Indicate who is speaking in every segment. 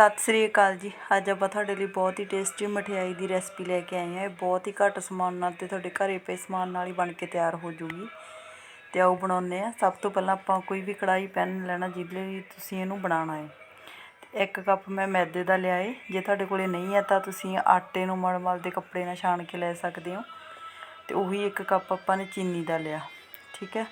Speaker 1: ਸਤਿ ਸ੍ਰੀ ਅਕਾਲ ਜੀ। ਅੱਜ ਆਪਾਂ ਤੁਹਾਡੇ ਲਈ ਬਹੁਤ ਹੀ ਟੇਸਟੀ ਮਠਿਆਈ ਦੀ ਰੈਸਪੀ ਲੈ ਕੇ ਆਏ ਹਾਂ। ਇਹ ਬਹੁਤ ਹੀ ਘੱਟ ਸਮਾਨ ਨਾਲ ਤੇ ਤੁਹਾਡੇ ਘਰੇ ਪਏ ਸਮਾਨ ਨਾਲ ਹੀ ਬਣ ਕੇ ਤਿਆਰ ਹੋ ਜੂਗੀ। ਤੇ ਆਓ ਬਣਾਉਂਦੇ ਆ ਸਭ ਤੋਂ ਪਹਿਲਾਂ ਆਪਾਂ ਕੋਈ ਵੀ ਕੜਾਈ ਪੈਨ ਲੈਣਾ ਜਿਹਦੇ ਲਈ ਤੁਸੀਂ ਇਹਨੂੰ ਬਣਾਉਣਾ ਹੈ। ਤੇ ਇੱਕ ਕੱਪ ਮੈਂ ਮੈਦੇ ਦਾ ਲਿਆ ਏ। ਜੇ ਤੁਹਾਡੇ ਕੋਲੇ ਨਹੀਂ ਹੈ ਤਾਂ ਤੁਸੀਂ ਆਟੇ ਨੂੰ ਮਲ ਮਲ ਦੇ ਕੱਪੜੇ ਨਾਲ ਛਾਣ ਕੇ ਲੈ ਸਕਦੇ ਹੋ। ਤੇ ਉਹੀ ਇੱਕ ਕੱਪ ਆਪਾਂ ਨੇ ਚੀਨੀ ਦਾ ਲਿਆ। ਠੀਕ ਹੈ।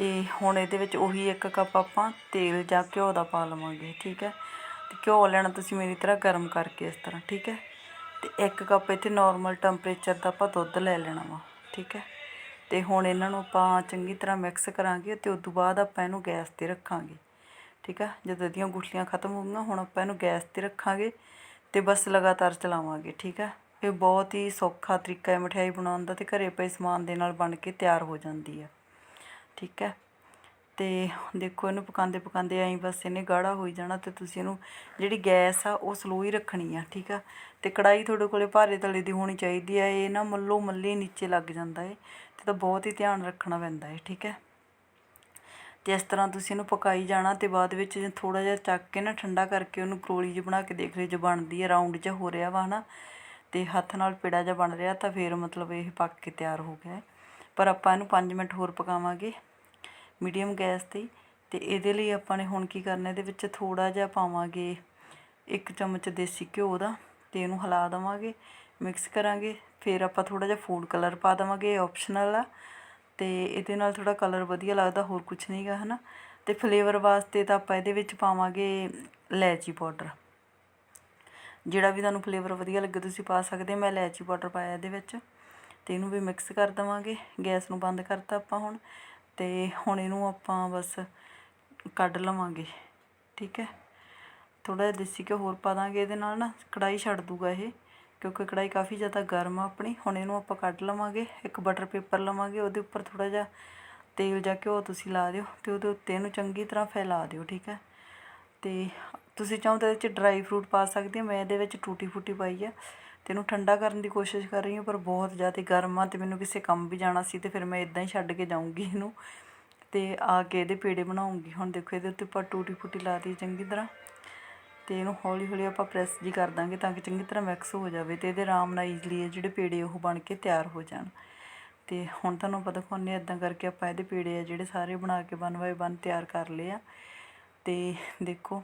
Speaker 1: ਅਤੇ ਹੁਣ ਇਹਦੇ ਵਿੱਚ ਉਹੀ ਇੱਕ ਕੱਪ ਆਪਾਂ ਤੇਲ ਜਾਂ ਘਿਓ ਦਾ ਪਾ ਲਵਾਂਗੇ, ਠੀਕ ਹੈ? ਅਤੇ ਘਿਓ ਲੈਣਾ ਤੁਸੀਂ ਮੇਰੀ ਤਰ੍ਹਾਂ ਗਰਮ ਕਰਕੇ ਇਸ ਤਰ੍ਹਾਂ, ਠੀਕ ਹੈ? ਅਤੇ ਇੱਕ ਕੱਪ ਇੱਥੇ ਨੋਰਮਲ ਟੈਂਪਰੇਚਰ ਦਾ ਆਪਾਂ ਦੁੱਧ ਲੈ ਲੈਣਾ ਵਾ, ਠੀਕ ਹੈ? ਅਤੇ ਹੁਣ ਇਹਨਾਂ ਨੂੰ ਆਪਾਂ ਚੰਗੀ ਤਰ੍ਹਾਂ ਮਿਕਸ ਕਰਾਂਗੇ ਅਤੇ ਉਸ ਤੋਂ ਬਾਅਦ ਆਪਾਂ ਇਹਨੂੰ ਗੈਸ ਤੇ ਰੱਖਾਂਗੇ, ਠੀਕ ਹੈ? ਜਦੋਂ ਇਹਦੀਆਂ ਗੁਠਲੀਆਂ ਖਤਮ ਹੋ ਗਈਆਂ, ਹੁਣ ਆਪਾਂ ਇਹਨੂੰ ਗੈਸ ਤੇ ਰੱਖਾਂਗੇ ਅਤੇ ਬਸ ਲਗਾਤਾਰ ਚਲਾਵਾਂਗੇ, ਠੀਕ ਹੈ? ਇਹ ਬਹੁਤ ਹੀ ਸੌਖਾ ਤਰੀਕਾ ਹੈ, ਮਠਿਆਈ ਬਣਾਉਣ ਦਾ ਅਤੇ ਘਰੇ ਪਏ ਸਮਾਨ ਦੇ ਨਾਲ ਬਣ ਕੇ ਤਿਆਰ ਹੋ ਜਾਂਦੀ ਹੈ। ਠੀਕ ਹੈ? ਅਤੇ ਦੇਖੋ ਇਹਨੂੰ ਪਕਾਉਂਦੇ ਪਕਾਉਂਦੇ ਐਂ ਬਸ ਇਹਨੇ ਗਾੜਾ ਹੋਈ ਜਾਣਾ ਅਤੇ ਤੁਸੀਂ ਇਹਨੂੰ ਜਿਹੜੀ ਗੈਸ ਆ ਉਹ ਸਲੋ ਹੀ ਰੱਖਣੀ ਆ, ਠੀਕ ਆ? ਅਤੇ ਕੜਾਈ ਤੁਹਾਡੇ ਕੋਲੇ ਭਾਰੇ ਤਲੇ ਦੀ ਹੋਣੀ ਚਾਹੀਦੀ ਆ, ਇਹ ਨਾ ਮੱਲੋ ਮੱਲੀ ਨੀਚੇ ਲੱਗ ਜਾਂਦਾ ਏ ਅਤੇ ਤਾਂ ਬਹੁਤ ਹੀ ਧਿਆਨ ਰੱਖਣਾ ਪੈਂਦਾ ਏ, ਠੀਕ ਹੈ? ਤੇ ਇਸ ਤਰ੍ਹਾਂ ਤੁਸੀਂ ਇਹਨੂੰ ਪਕਾਈ ਜਾਣਾ ਅਤੇ ਬਾਅਦ ਵਿੱਚ ਥੋੜ੍ਹਾ ਜਿਹਾ ਚੱਕ ਕੇ ਨਾ ਠੰਡਾ ਕਰਕੇ ਉਹਨੂੰ ਕਰੋਲੀ ਜਿਹੀ ਬਣਾ ਕੇ ਦੇਖ ਲਿਓ ਜੇ ਬਣਦੀ ਹੈ ਰਾਉਂਡ ਜਿਹਾ ਹੋ ਰਿਹਾ ਵਾ, ਹਨਾ? ਅਤੇ ਹੱਥ ਨਾਲ ਪੇੜਾ ਜਿਹਾ ਬਣ ਰਿਹਾ ਤਾਂ ਫਿਰ ਮਤਲਬ ਇਹ ਪੱਕ ਕੇ ਤਿਆਰ ਹੋ ਗਿਆ ਹੈ ਪਰ ਆਪਾਂ ਇਹਨੂੰ 5 ਮਿੰਟ ਹੋਰ ਪਕਾਵਾਂਗੇ। ਮੀਡੀਅਮ ਗੈਸ ਤੇ। ਅਤੇ ਇਹਦੇ ਲਈ ਆਪਾਂ ਨੇ ਹੁਣ ਕੀ ਕਰਨਾ, ਇਹਦੇ ਵਿੱਚ ਥੋੜ੍ਹਾ ਜਿਹਾ ਪਾਵਾਂਗੇ ਇੱਕ ਚਮਚ ਦੇਸੀ ਘਿਓ ਦਾ ਅਤੇ ਇਹਨੂੰ ਹਿਲਾ ਦੇਵਾਂਗੇ ਮਿਕਸ ਕਰਾਂਗੇ। ਫਿਰ ਆਪਾਂ ਥੋੜ੍ਹਾ ਜਿਹਾ ਫੂਡ ਕਲਰ ਪਾ ਦੇਵਾਂਗੇ, ਇਹ ਆਪਸ਼ਨਲ ਆ। ਅਤੇ ਇਹਦੇ ਨਾਲ ਥੋੜ੍ਹਾ ਕਲਰ ਵਧੀਆ ਲੱਗਦਾ, ਹੋਰ ਕੁਝ ਨਹੀਂਗਾ ਨਾ ਅਤੇ ਫਲੇਵਰ ਵਾਸਤੇ ਤਾਂ ਆਪਾਂ ਇਹਦੇ ਵਿੱਚ ਪਾਵਾਂਗੇ ਇਲਾਇਚੀ ਪਾਊਡਰ ਜਿਹੜਾ ਵੀ ਤੁਹਾਨੂੰ ਫਲੇਵਰ ਵਧੀਆ ਲੱਗੇ, ਤੁਸੀਂ ਪਾ ਸਕਦੇ ਮੈਂ ਇਲਾਇਚੀ ਪਾਊਡਰ ਪਾਇਆ ਇਹਦੇ ਵਿੱਚ। ਅਤੇ ਇਹਨੂੰ ਵੀ ਮਿਕਸ ਕਰ ਦੇਵਾਂਗੇ। ਗੈਸ ਨੂੰ ਬੰਦ ਕਰਤਾ ਆਪਾਂ ਹੁਣ। ਅਤੇ ਹੁਣ ਇਹਨੂੰ ਆਪਾਂ ਬਸ ਕੱਢ ਲਵਾਂਗੇ, ਠੀਕ ਹੈ? ਥੋੜ੍ਹਾ ਜਿਹਾ ਦੇਸੀ ਘਿਓ ਹੋਰ ਪਾ ਦਾਂਗੇ, ਇਹਦੇ ਨਾਲ ਨਾ ਕੜਾਹੀ ਛੱਡ ਦੂਗਾ ਇਹ, ਕਿਉਂਕਿ ਕੜਾਹੀ ਕਾਫੀ ਜ਼ਿਆਦਾ ਗਰਮ ਆ ਆਪਣੀ। ਹੁਣ ਇਹਨੂੰ ਆਪਾਂ ਕੱਢ ਲਵਾਂਗੇ, ਇੱਕ ਬਟਰ ਪੇਪਰ ਲਵਾਂਗੇ, ਉਹਦੇ ਉੱਪਰ ਥੋੜ੍ਹਾ ਜਿਹਾ ਤੇਲ ਜਾਂ ਘਿਓ ਤੁਸੀਂ ਲਾ ਦਿਓ ਅਤੇ ਉਹਦੇ ਉੱਤੇ ਇਹਨੂੰ ਚੰਗੀ ਤਰ੍ਹਾਂ ਫੈਲਾ ਦਿਓ, ਠੀਕ ਹੈ? ਅਤੇ ਤੁਸੀਂ ਚਾਹੋ ਤਾਂ ਇਹਦੇ 'ਚ ਡਰਾਈ ਫਰੂਟ ਪਾ ਸਕਦੇ ਹੋ, ਮੈਂ ਇਹਦੇ ਵਿੱਚ ਟੂਟੀ ਫੂਟੀ ਪਾਈ ਆ। ਅਤੇ ਇਹਨੂੰ ਠੰਡਾ ਕਰਨ ਦੀ ਕੋਸ਼ਿਸ਼ ਕਰ ਰਹੀ ਹਾਂ, ਪਰ ਬਹੁਤ ਜ਼ਿਆਦਾ ਗਰਮ ਆ ਅਤੇ ਮੈਨੂੰ ਕਿਸੇ ਕੰਮ ਵੀ ਜਾਣਾ ਸੀ ਅਤੇ ਫਿਰ ਮੈਂ ਇੱਦਾਂ ਹੀ ਛੱਡ ਕੇ ਜਾਊਂਗੀ ਇਹਨੂੰ ਅਤੇ ਆ ਕੇ ਇਹਦੇ ਪੇੜੇ ਬਣਾਉਂਗੀ। ਹੁਣ ਦੇਖੋ ਇਹਦੇ ਉੱਤੇ ਆਪਾਂ ਟੂਟੀ ਫੂਟੀ ਲਾ ਦੀ ਚੰਗੀ ਤਰ੍ਹਾਂ ਅਤੇ ਇਹਨੂੰ ਹੌਲੀ ਹੌਲੀ ਆਪਾਂ ਪ੍ਰੈਸ ਜੀ ਕਰ ਦਾਂਗੇ ਤਾਂ ਕਿ ਚੰਗੀ ਤਰ੍ਹਾਂ ਮਿਕਸ ਹੋ ਜਾਵੇ ਅਤੇ ਇਹਦੇ ਆਰਾਮ ਨਾਲ ਈਜ਼ਲੀ ਇਹ ਜਿਹੜੇ ਪੇੜੇ ਉਹ ਬਣ ਕੇ ਤਿਆਰ ਹੋ ਜਾਣ। ਅਤੇ ਹੁਣ ਤੁਹਾਨੂੰ ਪਤਾ ਦਿਖਾਉਂਦੇ ਇਦਾਂ ਕਰਕੇ ਆਪਾਂ ਇਹਦੇ ਪੇੜੇ ਆ ਜਿਹੜੇ ਸਾਰੇ ਬਣਾ ਕੇ ਵਨ ਬਾਏ ਵਨ ਤਿਆਰ ਕਰ ਲਏ ਆ। ਅਤੇ ਦੇਖੋ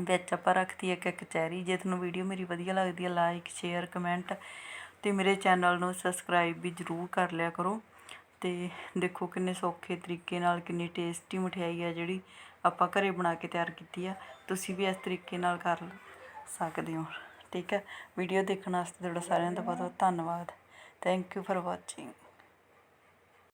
Speaker 1: ਵਿੱਚ ਆਪਾਂ ਰੱਖਤੀ ਇੱਕ ਇੱਕ ਚੈਰੀ। ਜੇ ਤੁਹਾਨੂੰ ਵੀਡੀਓ ਮੇਰੀ ਵਧੀਆ ਲੱਗਦੀ ਹੈ ਲਾਈਕ ਸ਼ੇਅਰ ਕਮੈਂਟ ਅਤੇ ਮੇਰੇ ਚੈਨਲ ਨੂੰ ਸਬਸਕ੍ਰਾਈਬ ਵੀ ਜ਼ਰੂਰ ਕਰ ਲਿਆ ਕਰੋ। ਅਤੇ ਦੇਖੋ ਕਿੰਨੇ ਸੌਖੇ ਤਰੀਕੇ ਨਾਲ ਕਿੰਨੀ ਟੇਸਟੀ ਮਠਿਆਈ ਹੈ ਜਿਹੜੀ ਆਪਾਂ ਘਰੇ ਬਣਾ ਕੇ ਤਿਆਰ ਕੀਤੀ ਆ। ਤੁਸੀਂ ਵੀ ਇਸ ਤਰੀਕੇ ਨਾਲ ਕਰ ਸਕਦੇ ਹੋ। ਠੀਕ ਹੈ? ਵੀਡੀਓ ਦੇਖਣ ਵਾਸਤੇ ਤੁਹਾਡਾ ਸਾਰਿਆਂ ਦਾ ਬਹੁਤ ਬਹੁਤ ਧੰਨਵਾਦ। Thank you for watching